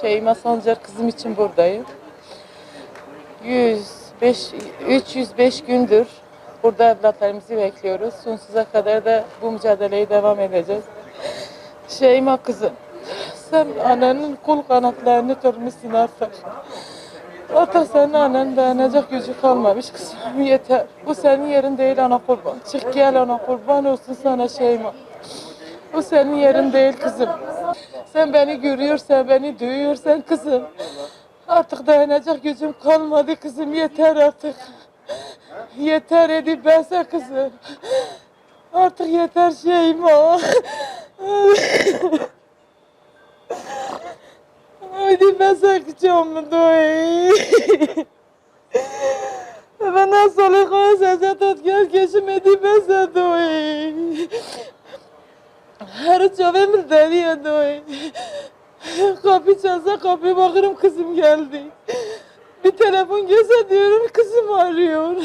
Şeyma Sancar kızım için buradayım. 105, 305 gündür burada evlatlarımızı bekliyoruz. Sonsuza kadar da bu mücadeleyi devam edeceğiz. Şeyma kızım, sen annenin kul kanatlarını kırmışsın artık. Artık senin annen dayanacak gücü kalmamış kızım yeter. Bu senin yerin değil ana kurban. Çık gel ana kurban olsun sana Şeyma. Bu senin yerin değil kızım. Sen beni görüyorsan, beni duyuyorsan kızım. Artık dayanacak gücüm kalmadı kızım. Yeter artık. Yeter Edip bense kızım. Artık yeter Şeyma. Edip bense kıçımı doy. Ben nasıl koyacağım tatgâr geçim Edip bense doy. Her çavemil deliye doy. Kapı çalsa kapıya bakırım kızım geldi. Bir telefon gelse diyorum kızım arıyor.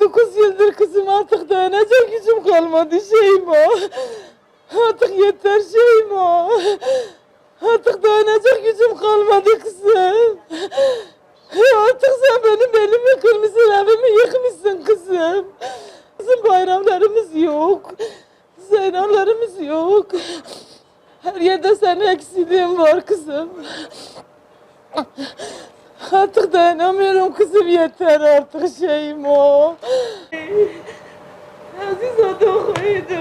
Dokuz yıldır kızım artık dayanacak gücüm kalmadı Şeyma. Artık yeter Şeyma. Artık dayanacak gücüm kalmadı kızım. Artık sen benim elimi kırmışsın, evimi yıkmışsın kızım. Bizim bayramlarımız yok. Zeynalarımız yok. Her yerde senin eksikliğin var kızım. Artık dayanamıyorum kızım yeter artık şeyim o. Aziz adı okuydu.